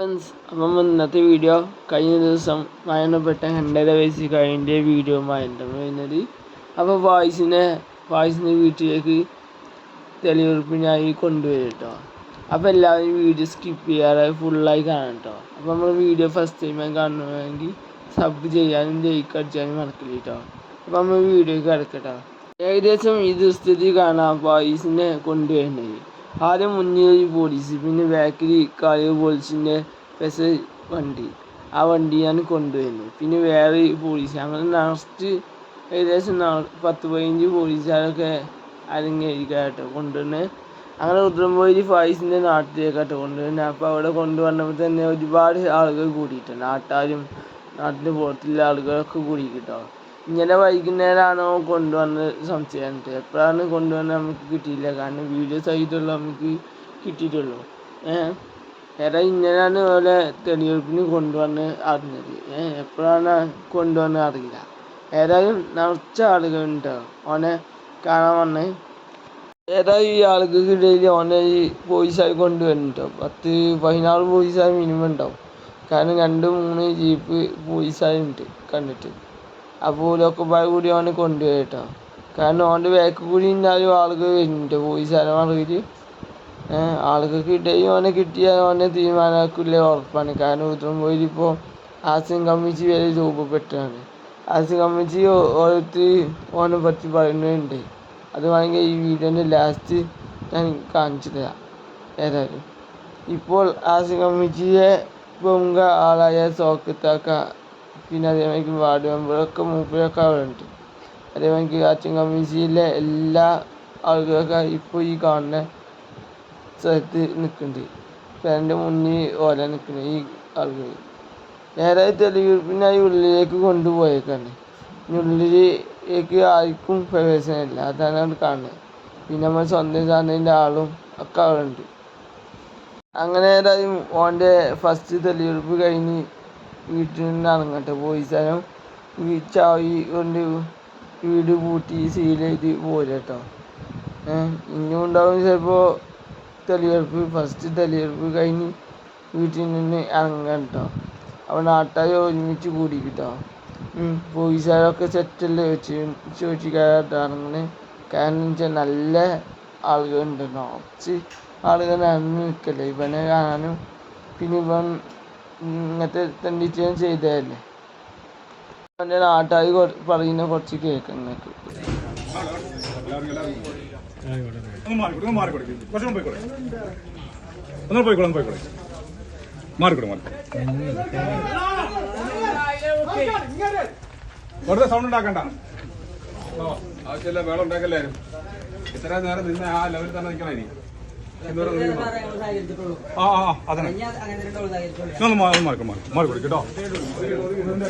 Friends അപ്പം ഇന്നത്തെ video കഴിഞ്ഞ ദിവസം മരണപ്പെട്ട രണ്ടര വയസ്സ് കഴിഞ്ഞ വീഡിയോ ആയിട്ടാണ് വരുന്നത് അപ്പോൾ വോയിസിനെ വായിസിനെ വീട്ടിലേക്ക് തെളിവെടുപ്പിനായി കൊണ്ടുവരും കേട്ടോ അപ്പോൾ എല്ലാവരും വീഡിയോ സ്കിപ്പ് ചെയ്യാതെ ഫുള്ളായി കാണാം കേട്ടോ അപ്പോൾ നമ്മൾ വീഡിയോ ഫസ്റ്റ് ടൈം കാണണമെങ്കിൽ സബ് ചെയ്യാനും ലൈക്ക് അടിച്ചാലും മറക്കില്ല കേട്ടോ അപ്പോൾ നമ്മൾ വീഡിയോ കിടക്കട്ടോ. ഏകദേശം ഈ ദിവസത്തിൽ കാണാം വോയിസിനെ കൊണ്ടുവരുന്നത്. ആദ്യം മുന്നിൽ പോലീസ് പിന്നെ ബാക്കിൽ കാലിക പോലീസിന്റെ പെസ വണ്ടി. ആ വണ്ടി ഞാൻ കൊണ്ടുവരുന്നു പിന്നെ വേറെ പോലീസ് അങ്ങനെ ലാസ്റ്റ് ഏകദേശം പത്ത് പതിനഞ്ച് പോലീസുകാരൊക്കെ അരങ്ങേരിക്കാം കേട്ടോ കൊണ്ടുവന്ന്. അങ്ങനെ ഉദ്രംപോയി ഫായിസിന്റെ നാട്ടിലേക്കാട്ടോ കൊണ്ടുവരുന്നത്. അപ്പോൾ അവിടെ കൊണ്ടുവന്നപ്പോൾ തന്നെ ഒരുപാട് ആളുകൾ കൂടിയിട്ടുണ്ട്. നാട്ടാരും നാട്ടിന്റെ പുറത്തുള്ള ആളുകളൊക്കെ കൂടി കിട്ടോ. ഇങ്ങനെ വൈകുന്നേരമാണോ കൊണ്ടുവന്ന് സംശയമുണ്ട് എപ്പോഴാണ് കൊണ്ടുവന്ന് നമുക്ക് കിട്ടിയില്ല. കാരണം വീഡിയോ സഹിതമുള്ള നമുക്ക് കിട്ടിയിട്ടുള്ളൂ. ഏഹ് എടാ ഇങ്ങനെയാണ് ഓലെ തെളിവെടുപ്പിന് കൊണ്ടുവന്ന് അറിഞ്ഞത്. ഏഹ് എപ്പോഴാണ് കൊണ്ടുവന്ന് അറിയില്ല. ഏതായാലും നിറച്ച ആളുകളുണ്ട് ഓനെ കാണാൻ വന്ന്. ഏതായാലും ഈ ആളുകൾക്കിടയിൽ ഓനെ ഈ പോലീസായി കൊണ്ടുവരുന്നുണ്ടോ? പത്ത് പതിനാറ് പോലീസായി മിനിമം ഉണ്ടാവും. കാരണം രണ്ട് മൂന്ന് ജീപ്പ് പോലീസായുണ്ട് കണ്ടിട്ട്. ഓലൊക്കെ പാട് കൂടി ഓനെ കൊണ്ടുപോയി കേട്ടോ. കാരണം ഓന്റെ ബാക്ക് കൂടി ഇന്നാലും ആളുകൾ വരുന്നുണ്ട് പോലീസുകാരെ മറിയിട്ട് ആളുകൾക്ക് ഇടയിൽ ഓനെ കിട്ടിയാൽ ഓനെ തീരുമാനമാക്കില്ല ഉറപ്പാണ്. കാരണം ഉത്തരംപോയിൽ ഇപ്പോൾ ആസിം കമ്മിറ്റി വരെ രൂപപ്പെട്ടതാണ് ആസിം കമ്മിറ്റി ഓരോരുത്തർ ഓനെ പറ്റി പറയുന്നുണ്ട്. അത് വാങ്ങി ഈ വീഡിയോന്റെ ലാസ്റ്റ് ഞാൻ കാണിച്ചു ഏതായാലും. ഇപ്പോൾ ആസിം കമ്മിറ്റിയെ പ്രമുഖ ആളായ സോക്കത്താക്ക പിന്നെ അതേമാതിരി വാർഡ് മെമ്പറൊക്കെ മൂപ്പരൊക്കെ അവിടെ ഉണ്ട് അതേമാതിരി ആസിം കമ്മ്യൂണിറ്റിയിലെ എല്ലാ ആളുകളൊക്കെ ഇപ്പോൾ ഈ കാണുന്ന സ്ഥലത്ത് നിൽക്കുന്നുണ്ട്. പേരന്റെ മുന്നിൽ ഓല നിൽക്കുന്നത് ഈ ആളുകൾ. നേരെ തെളിവെടുപ്പിനായി ഉള്ളിലേക്ക് കൊണ്ടുപോയേക്കാണ്. ഇനി ഉള്ളിലേക്ക് ആർക്കും പ്രവേശനമില്ല. അതാണ് അവിടെ കാണുന്നത്. പിന്നെ നമ്മൾ സ്വന്തം ചാനലിന്റെ ആളും ഒക്കെ അവിടെ ഉണ്ട് അങ്ങനെ ഏതായാലും ഓന്റെ ഫസ്റ്റ് തെളിവെടുപ്പ് കഴിഞ്ഞ് വീട്ടിൽ നിന്ന് ഇറങ്ങട്ടെ പോലീസുകാരും ഈ ചാവി കൊണ്ട് വീട് പൂട്ടി സീൽ ചെയ്ത് പോരട്ടോ ഇനിയും ഉണ്ടാവും ചിലപ്പോൾ തെളിവെടുപ്പ് ഫസ്റ്റ് തെളിവെടുപ്പ് കഴിഞ്ഞ് വീട്ടിൽ നിന്ന് ഇറങ്ങാം കേട്ടോ. അപ്പോൾ നാട്ടുകാർ ഒരുമിച്ച് കൂടി കിട്ടോ. പോലീസുകാരൊക്കെ സെറ്റല്ലേ വെച്ച് ചോദിച്ചിട്ട് ഇറങ്ങണേ കാരണം വെച്ചാൽ നല്ല ആളുകളുണ്ട്. കുറച്ച് ആളുകൾ നടന്ന് നിൽക്കല്ലേ ഇവനെ കാണാനും. പിന്നെ ഇവൻ ഇങ്ങനത്തെ തെണ്ടിച്ചതും ചെയ്തതല്ലേ? എന്റെ നാട്ടായി പറയുന്ന കുറച്ച് മാറി വെറുതെ സൗണ്ട് ഉണ്ടാക്കണ്ട ആവശ്യമില്ല വേള ഉണ്ടാക്കല്ലേ ഇത്ര നേരം നിന്ന് ആ ലെവലിൽ തന്നെ നിൽക്കണം ഇനി. ആ ആ അതന്നെ. ഒന്ന് മാറി മാറി കേട്ടോ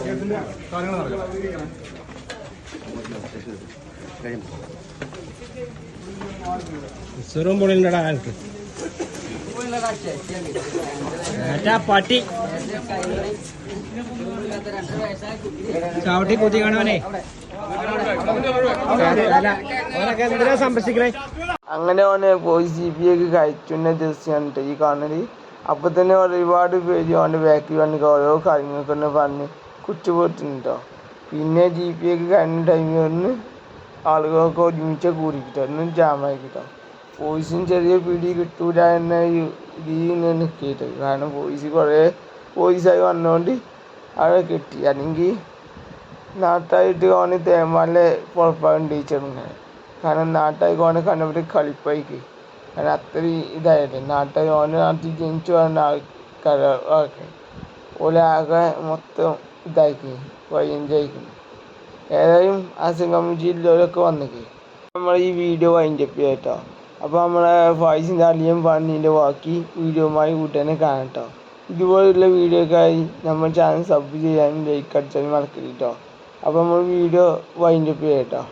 കേസിന്റെ കാര്യങ്ങൾ നടക്കണം സ്വരം പൊളിണ്ടടാ എനിക്ക് മറ്റാ പട്ടി. ചവിട്ടി കുത്തി കാണുവാനേ ഓനൊക്കെ എന്തിനാ സംരക്ഷിക്കണേ? അങ്ങനെ ഓനെ പോയി സി ബി ഐക്ക് കഴിച്ചുന്ന ദിവസമാണ് ട്ടോ ഈ കാണൽ അപ്പൊ തന്നെ ഒരുപാട് പേര് ഓന്റെ ബാക്കിൽ വന്നിട്ട് ഓരോ കാര്യങ്ങളൊക്കെ പറഞ്ഞ് കുറ്റപ്പെടുത്തുന്നുണ്ടോ പിന്നെ ജി പി ഒക്കെ കഴിഞ്ഞ ടൈമിൽ ഒന്ന് ആളുകളൊക്കെ ഒരുമിച്ച് കൂടിക്കിട്ടോ ഒന്ന് ജാമാക്കിട്ടോ പോലീസിന് ചെറിയ പിടി കിട്ടൂല എന്ന രീതിയിൽ നിൽക്കിയിട്ട് കാരണം പോലീസ് കുറേ പോലീസായി വന്നുകൊണ്ട് അവിടെ കിട്ടി. അല്ലെങ്കിൽ നാട്ടായിട്ട് ഓന് തേമാലെ പുറപ്പാടുണ്ടിച്ചിരുന്നത് കാരണം നാട്ടായി ഓനെ കണ്ടപ്പോൾ കളിപ്പായിക്ക്. കാരണം അത്രയും ഇതായിട്ട് നാട്ടായി ഓനെ നാട്ടിൽ ജനിച്ചു വന്ന ആൾക്കാർ ആൾക്കാർ ഓലെ ആകെ മൊത്തം ഇതാക്കി വൈകി ഏതായാലും അസംഗം ജില്ലയിലൊക്കെ വന്നിക്ക്. നമ്മൾ ഈ വീഡിയോ വൈൻഡപ്പ് ചെയ്യാം കേട്ടോ അപ്പോൾ നമ്മളെ ഫായ്സിന്റെ അലിയും പണീന്റെ ബാക്കി വീഡിയോമായി കൂട്ടനെ കാണാം കേട്ടോ ഇതുപോലുള്ള വീഡിയോക്കായി നമ്മൾ ചാനൽ സബ് ചെയ്യാനും ലൈക്ക് അടിച്ചാലും മറക്കരുത് കേട്ടോ അപ്പോൾ നമ്മൾ വീഡിയോ വൈൻഡപ്പ് ചെയ്യാം കേട്ടോ